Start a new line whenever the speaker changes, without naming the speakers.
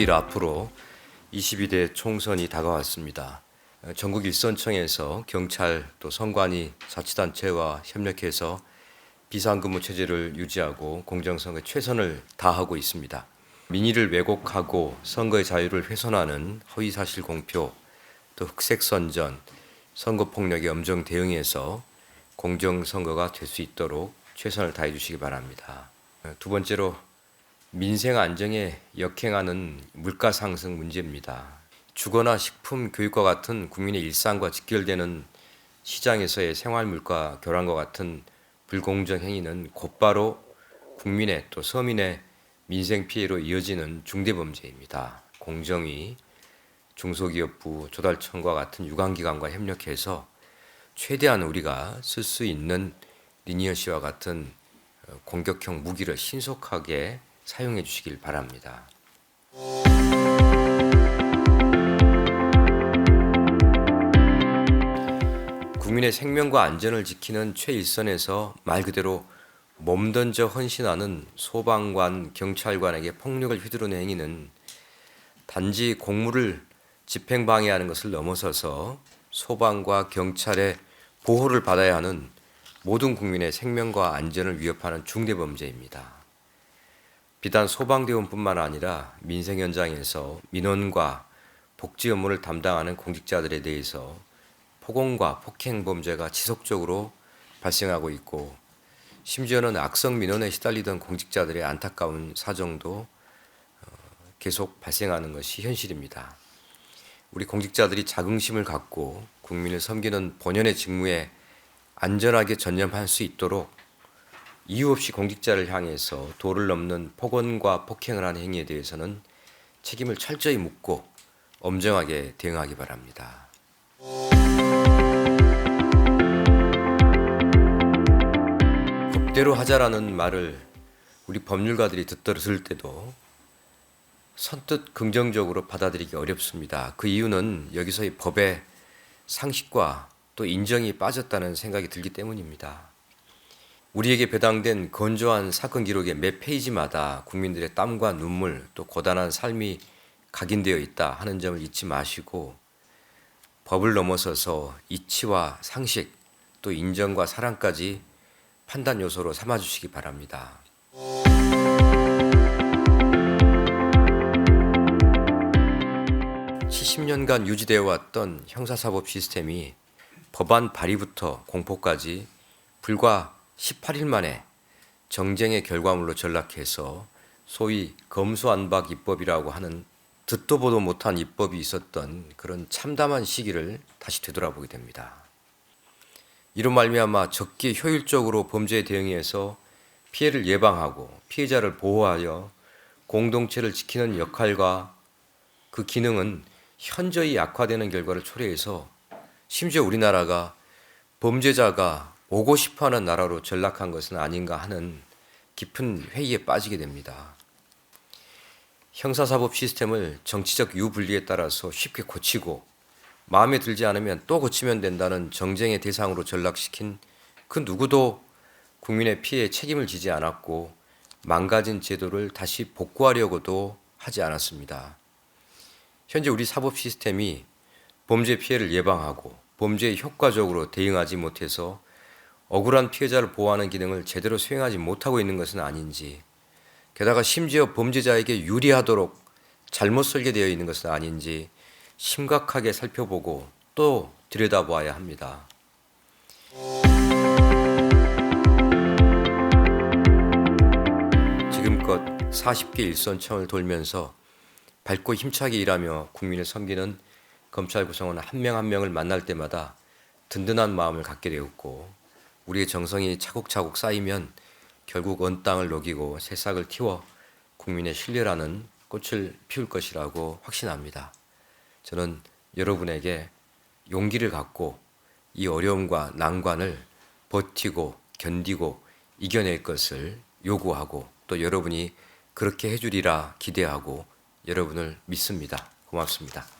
주일 앞으로 22대 총선이 다가왔습니다. 어, 전국 일선청에서 경찰 또 선관위 자치단체와 협력해서 비상근무 체제를 유지하고 공정성에 최선을 다하고 있습니다. 민의를 왜곡하고 선거의 자유를 훼손하는 허위사실 공표, 또 흑색 선전, 선거 폭력의 엄정 대응에서 공정 선거가 될 수 있도록 최선을 다해 주시기 바랍니다. 어, 두 번째로 민생 안정에 역행하는 물가 상승 문제입니다. 주거나 식품, 교육과 같은 국민의 일상과 직결되는 시장에서의 생활 물가 교란과 같은 불공정 행위는 곧바로 국민의 또 서민의 민생 피해로 이어지는 중대 범죄입니다. 공정위, 중소기업부, 조달청과 같은 유관기관과 협력해서 최대한 우리가 쓸 수 있는 리니어시와 같은 어, 공격형 무기를 신속하게 사용해 주시길 바랍니다. 국민의 생명과 안전을 지키는 최일선에서 말 그대로 몸던져 헌신하는 소방관, 경찰관에게 폭력을 휘두르는 행위는 단지 공무를 집행방해하는 것을 넘어서서 소방과 경찰의 보호를 받아야 하는 모든 국민의 생명과 안전을 위협하는 중대범죄입니다. 비단 소방대원뿐만 아니라 민생 현장에서 민원과 복지 업무를 담당하는 공직자들에 대해서 폭언과 폭행 범죄가 지속적으로 발생하고 있고 심지어는 악성 민원에 시달리던 공직자들의 안타까운 사정도 어, 계속 발생하는 것이 현실입니다. 우리 공직자들이 자긍심을 갖고 국민을 섬기는 본연의 직무에 안전하게 전념할 수 있도록 이유 없이 공직자를 향해서 도를 넘는 폭언과 폭행을 하는 행위에 대해서는 책임을 철저히 묻고 엄정하게 대응하기 바랍니다. 법대로 하자라는 말을 우리 법률가들이 듣들을 때도 선뜻 긍정적으로 받아들이기 어렵습니다. 그 이유는 여기서의 법의 상식과 또 인정이 빠졌다는 생각이 들기 때문입니다. 우리에게 배당된 건조한 사건 기록의 매 페이지마다 국민들의 땀과 눈물 또 고단한 삶이 각인되어 있다 하는 점을 잊지 마시고 법을 넘어서서 이치와 상식 또 인정과 사랑까지 판단 요소로 삼아 주시기 바랍니다. (70년간) 유지되어 왔던 형사사법 시스템이 법안 발의부터 공포까지 불과 18일 만에 정쟁의 결과물로 전락해서 소위 검수안박 입법이라고 하는 듣도 보도 못한 입법이 있었던 그런 참담한 시기를 다시 되돌아보게 됩니다. 이로 말미암아 적기 효율적으로 범죄에 대응해서 피해를 예방하고 피해자를 보호하여 공동체를 지키는 역할과 그 기능은 현저히 약화되는 결과를 초래해서 심지어 우리나라가 범죄자가 오고 싶어 하는 나라로 전락한 것은 아닌가 하는 깊은 회의에 빠지게 됩니다. 형사사법 시스템을 정치적 유불리에 따라서 쉽게 고치고 마음에 들지 않으면 또 고치면 된다는 정쟁의 대상으로 전락시킨 그 누구도 국민의 피해에 책임을 지지 않았고 망가진 제도를 다시 복구하려고도 하지 않았습니다. 현재 우리 사법 시스템이 범죄 피해를 예방하고 범죄에 효과적으로 대응하지 못해서 억울한 피해자를 보호하는 기능을 제대로 수행하지 못하고 있는 것은 아닌지, 게다가 심지어 범죄자에게 유리하도록 잘못 설계되어 있는 것은 아닌지 심각하게 살펴보고 또 들여다보아야 합니다. 지금껏 40개 일선청을 돌면서 밝고 힘차게 일하며 국민을 섬기는 검찰 구성원 한 명 한 명을 만날 때마다 든든한 마음을 갖게 되었고 우리의 정성이 차곡차곡 쌓이면 결국 언 땅을 녹이고 새싹을 틔워 국민의 신뢰라는 꽃을 피울 것이라고 확신합니다. 저는 여러분에게 용기를 갖고 이 어려움과 난관을 버티고 견디고 이겨낼 것을 요구하고 또 여러분이 그렇게 해주리라 기대하고 여러분을 믿습니다. 고맙습니다.